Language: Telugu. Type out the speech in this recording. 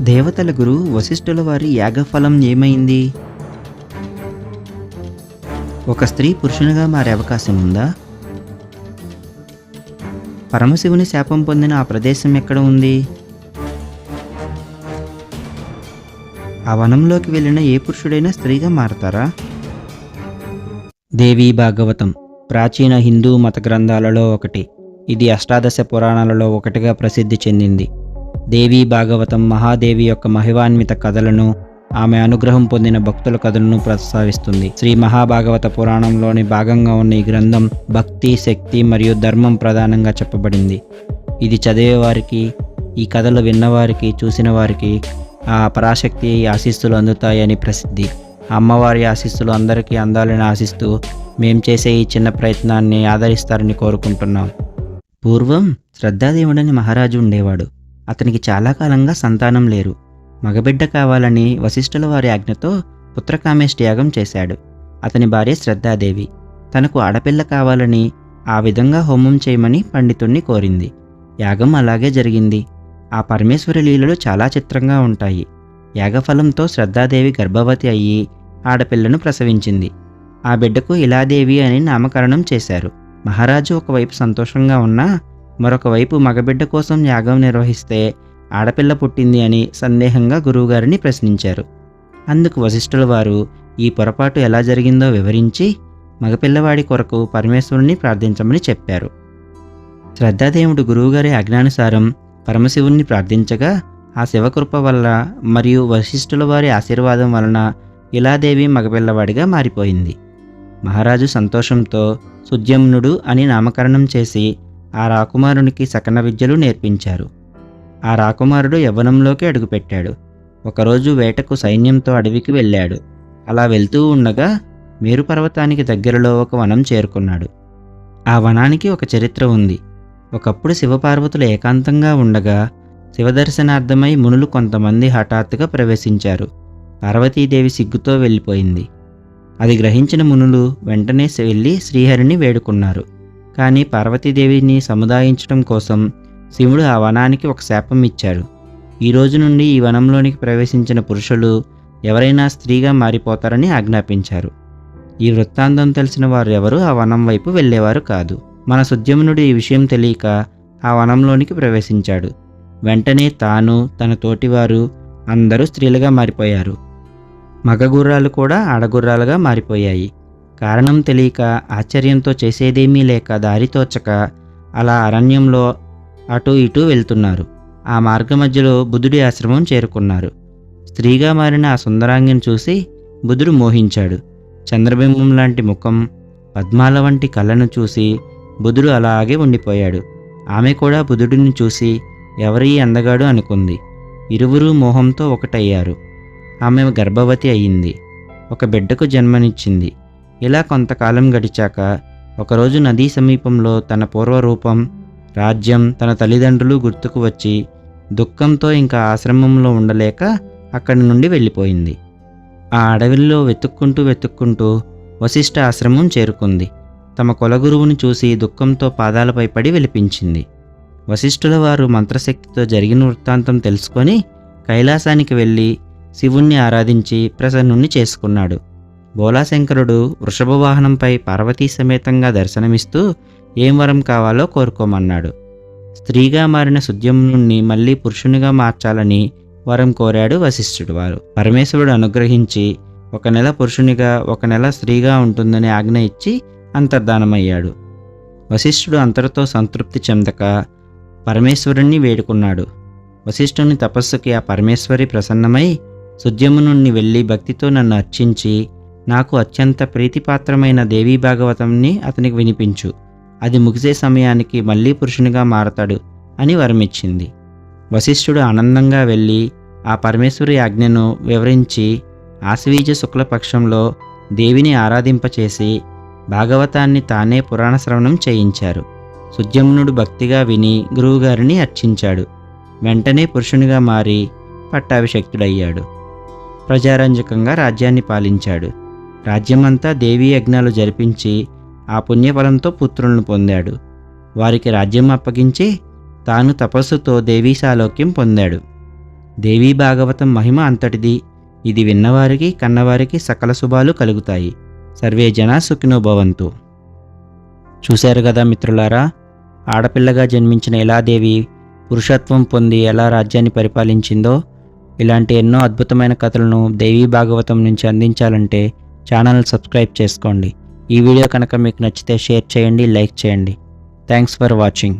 దేవతల గురు వశిష్ఠుల వారి యాగఫలం ఏమైంది? ఒక స్త్రీ పురుషునిగా మారే అవకాశం ఉందా? పరమశివుని శాపం పొందిన ఆ ప్రదేశం ఎక్కడ ఉంది? ఆ వనంలోకి వెళ్ళిన ఏ పురుషుడైనా స్త్రీగా మారతారా? దేవీ భాగవతం ప్రాచీన హిందూ మత గ్రంథాలలో ఒకటి. ఇది అష్టాదశ పురాణాలలో ఒకటిగా ప్రసిద్ధి చెందింది. దేవీ భాగవతం మహాదేవి యొక్క మహివాన్విత కథలను ఆమె అనుగ్రహం పొందిన భక్తుల కథలను ప్రస్తావిస్తుంది. శ్రీ మహాభాగవత పురాణంలోని భాగంగా ఉన్న ఈ గ్రంథం భక్తి శక్తి మరియు ధర్మం ప్రధానంగా చెప్పబడింది. ఇది చదివేవారికి ఈ కథలు విన్నవారికి చూసిన వారికి ఆ పరాశక్తి ఆశీస్సులు అందుతాయని ప్రసిద్ధి. అమ్మవారి ఆశీస్సులు అందరికీ అందాలని ఆశిస్తూ మేం చేసే ఈ చిన్న ప్రయత్నాన్ని ఆదరిస్తారని కోరుకుంటున్నాం. పూర్వం శ్రద్ధాదేవుడని మహారాజు ఉండేవాడు. అతనికి చాలా కాలంగా సంతానం లేరు. మగబిడ్డ కావాలని వశిష్ఠుల వారి ఆజ్ఞతో పుత్రకామేష్టి యాగం చేశాడు. అతని భార్య శ్రద్ధాదేవి. తనకు ఆడపిల్ల కావాలని ఆ విధంగా హోమం చేయమని పండితుణ్ణి కోరింది. యాగం అలాగే జరిగింది. ఆ పరమేశ్వరి లీలలు చాలా చిత్రంగా ఉంటాయి. యాగఫలంతో శ్రద్ధాదేవి గర్భవతి అయ్యి ఆడపిల్లను ప్రసవించింది. ఆ బిడ్డకు ఇలాదేవి అని నామకరణం చేశారు. మహారాజు ఒకవైపు సంతోషంగా ఉన్నా మరొకవైపు మగబిడ్డ కోసం యాగం నిర్వహిస్తే ఆడపిల్ల పుట్టింది అని సందేహంగా గురువుగారిని ప్రశ్నించారు. అందుకు వశిష్ఠుల వారు ఈ పొరపాటు ఎలా జరిగిందో వివరించి మగపిల్లవాడి కొరకు పరమేశ్వరుని ప్రార్థించమని చెప్పారు. శ్రద్ధాదేవుడు గురువుగారి ఆజ్ఞానుసారం పరమశివుణ్ణి ప్రార్థించగా ఆ శివకృప వల్ల మరియు వశిష్ఠుల వారి ఆశీర్వాదం వలన ఇలాదేవి మగపిల్లవాడిగా మారిపోయింది. మహారాజు సంతోషంతో సుద్యమ్నుడు అని నామకరణం చేసి ఆ రాకుమారునికి సకన విద్యలు నేర్పించారు. ఆ రాకుమారుడు యవ్వనంలోకి అడుగుపెట్టాడు. ఒకరోజు వేటకు సైన్యంతో అడవికి వెళ్ళాడు. అలా వెళ్తూ ఉండగా మేరు పర్వతానికి దగ్గరలో ఒక వనం చేరుకున్నాడు. ఆ వనానికి ఒక చరిత్ర ఉంది. ఒకప్పుడు శివపార్వతులు ఏకాంతంగా ఉండగా శివదర్శనార్థమై మునులు కొంతమంది హఠాత్తుగా ప్రవేశించారు. పార్వతీదేవి సిగ్గుతో వెళ్ళిపోయింది. అది గ్రహించిన మునులు వెంటనే వెళ్ళి శ్రీహరిని వేడుకున్నారు. కానీ పార్వతీదేవిని సముదాయించడం కోసం శివుడు ఆ వనానికి ఒక శాపం ఇచ్చాడు. ఈ రోజు నుండి ఈ వనంలోనికి ప్రవేశించిన పురుషులు ఎవరైనా స్త్రీగా మారిపోతారని ఆజ్ఞాపించారు. ఈ వృత్తాంతం తెలిసిన వారు ఎవరు ఆ వనం వైపు వెళ్ళేవారు కాదు. మన సుద్యమునుడు ఈ విషయం తెలియక ఆ వనంలోనికి ప్రవేశించాడు. వెంటనే తాను తన తోటివారు అందరూ స్త్రీలుగా మారిపోయారు. మగ గుర్రాలు కూడా ఆడగుర్రాలుగా మారిపోయాయి. కారణం తెలియక ఆశ్చర్యంతో చేసేదేమీ లేక దారితోచక అలా అరణ్యంలో అటు ఇటు వెళ్తున్నారు. ఆ మార్గ మధ్యలో బుధుడి ఆశ్రమం చేరుకున్నారు. స్త్రీగా మారిన ఆ సుందరాంగిని చూసి బుధుడు మోహించాడు. చంద్రబింబం లాంటి ముఖం పద్మాల వంటి కళ్ళను చూసి బుధుడు అలాగే ఉండిపోయాడు. ఆమె కూడా బుధుడిని చూసి ఎవరి అందగాడు అనుకుంది. ఇరువురు మోహంతో ఒకటయ్యారు. ఆమె గర్భవతి అయ్యింది ఒక బిడ్డకు జన్మనిచ్చింది. ఇలా కొంతకాలం గడిచాక ఒకరోజు నదీ సమీపంలో తన పూర్వరూపం రాజ్యం తన తల్లిదండ్రులు గుర్తుకు వచ్చి దుఃఖంతో ఇంకా ఆశ్రమంలో ఉండలేక అక్కడి నుండి వెళ్ళిపోయింది. ఆ అడవిలో వెతుక్కుంటూ వెతుక్కుంటూ వశిష్ఠ ఆశ్రమం చేరుకుంది. తమ కులగురువుని చూసి దుఃఖంతో పాదాలపై పడి విలిపించింది. వశిష్ఠుల వారు మంత్రశక్తితో జరిగిన వృత్తాంతం తెలుసుకొని కైలాసానికి వెళ్ళి శివుణ్ణి ఆరాధించి ప్రసన్నుణ్ణి చేసుకున్నాడు. బోలాశంకరుడు వృషభ వాహనంపై పార్వతీ సమేతంగా దర్శనమిస్తూ ఏం వరం కావాలో కోరుకోమన్నాడు. స్త్రీగా మారిన సుద్యమునుణ్ణి మళ్ళీ పురుషునిగా మార్చాలని వరం కోరాడు వశిష్ఠుడు వారు. పరమేశ్వరుడు అనుగ్రహించి ఒక నెల పురుషునిగా ఒక నెల స్త్రీగా ఉంటుందని ఆజ్ఞ ఇచ్చి అంతర్ధానమయ్యాడు. వశిష్ఠుడు అంతటితో సంతృప్తి చెందక పరమేశ్వరుణ్ణి వేడుకున్నాడు. వశిష్ఠుని తపస్సుకి ఆ పరమేశ్వరి ప్రసన్నమై సుద్యమునుణ్ణి వెళ్ళి భక్తితో నన్ను అర్చించి నాకు అత్యంత ప్రీతిపాత్రమైన దేవీ భాగవతంని అతనికి వినిపించు. అది ముగిసే సమయానికి మళ్ళీ పురుషునిగా మారతాడు అని వరమిచ్చింది. వశిష్ఠుడు ఆనందంగా వెళ్ళి ఆ పరమేశ్వరి ఆజ్ఞను వివరించి ఆశ్వీజ శుక్లపక్షంలో దేవిని ఆరాధింపచేసి భాగవతాన్ని తానే పురాణ శ్రవణం చేయించారు. సుద్యమ్నుడు భక్తిగా విని గురువుగారిని అర్చించాడు. వెంటనే పురుషునిగా మారి పట్టాభిషక్తుడయ్యాడు. ప్రజారంజకంగా రాజ్యాన్ని పాలించాడు. రాజ్యమంతా దేవీ యజ్ఞాలు జరిపించి ఆ పుణ్యఫలంతో పుత్రులను పొందాడు. వారికి రాజ్యం అప్పగించి తాను తపస్సుతో దేవీ సాలోక్యం పొందాడు. దేవీ భాగవతం మహిమ అంతటిది. ఇది విన్నవారికి కన్నవారికి సకల శుభాలు కలుగుతాయి. సర్వే జన సుఖినోభవంతు చూశారు కదా మిత్రులారా ఆడపిల్లగా జన్మించిన ఇలాదేవి పురుషత్వం పొంది ఎలా రాజ్యాన్ని పరిపాలించిందో ఇలాంటి ఎన్నో అద్భుతమైన కథలను దేవీ భాగవతం నుంచి అందించాలంటే ఛానల్ సబ్స్క్రైబ్ చేసుకోండి. ఈ వీడియో కనుక మీకు నచ్చితే షేర్ చేయండి లైక్ చేయండి. Thanks for watching